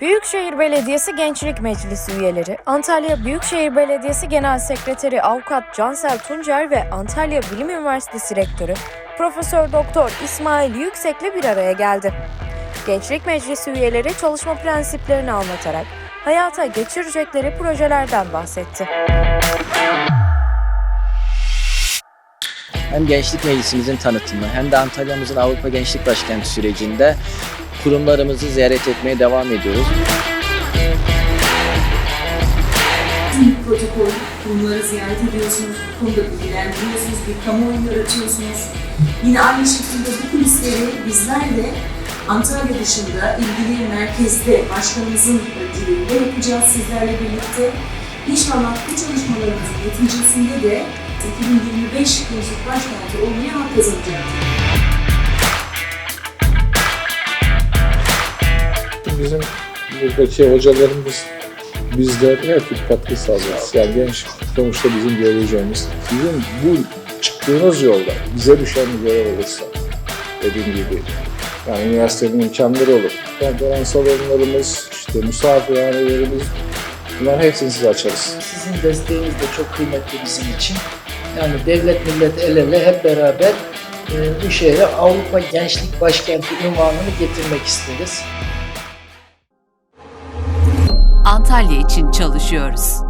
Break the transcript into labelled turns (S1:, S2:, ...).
S1: Büyükşehir Belediyesi Gençlik Meclisi üyeleri, Antalya Büyükşehir Belediyesi Genel Sekreteri Avukat Cansel Tuncer ve Antalya Bilim Üniversitesi Rektörü Profesör Doktor İsmail Yüksek'le bir araya geldi. Gençlik Meclisi üyeleri çalışma prensiplerini anlatarak hayata geçirecekleri projelerden bahsetti.
S2: Hem Gençlik Meclisimizin tanıtımı hem de Antalya'mızın Avrupa Gençlik Başkenti sürecinde kurumlarımızı ziyaret etmeye devam ediyoruz.
S3: bir protokol, kurumları ziyaret ediyorsunuz, bu konuda bilgilendiriyorsunuz, bir kamuoyu yaratıyorsunuz. Yine aynı şekilde bu kulisleri bizler de Antalya dışında ilgili merkezde başkanımızın diliyle yapacağız sizlerle birlikte. İnşallah bu çalışmalarımızın neticesinde de 2025 Gençlik Başkenti olmaya hak kazanacaktır.
S4: Bizim buradaki hocalarımız bizler her türlü katkı sağlıyoruz. Yani genç sonuçta bizim geleceğimiz. Sizin bu çıktığınız yolda bize düşen bir görev olursa dediğim gibi yani üniversitenin imkanları olur. Konferans salonlarımız, işte misafirhanelerimiz bunların hepsini size açarız.
S5: Sizin desteğiniz de çok kıymetli bizim için. Yani devlet millet el ele hep beraber e, bu şehre Avrupa Gençlik Başkenti unvanını getirmek isteriz.
S6: Antalya için çalışıyoruz.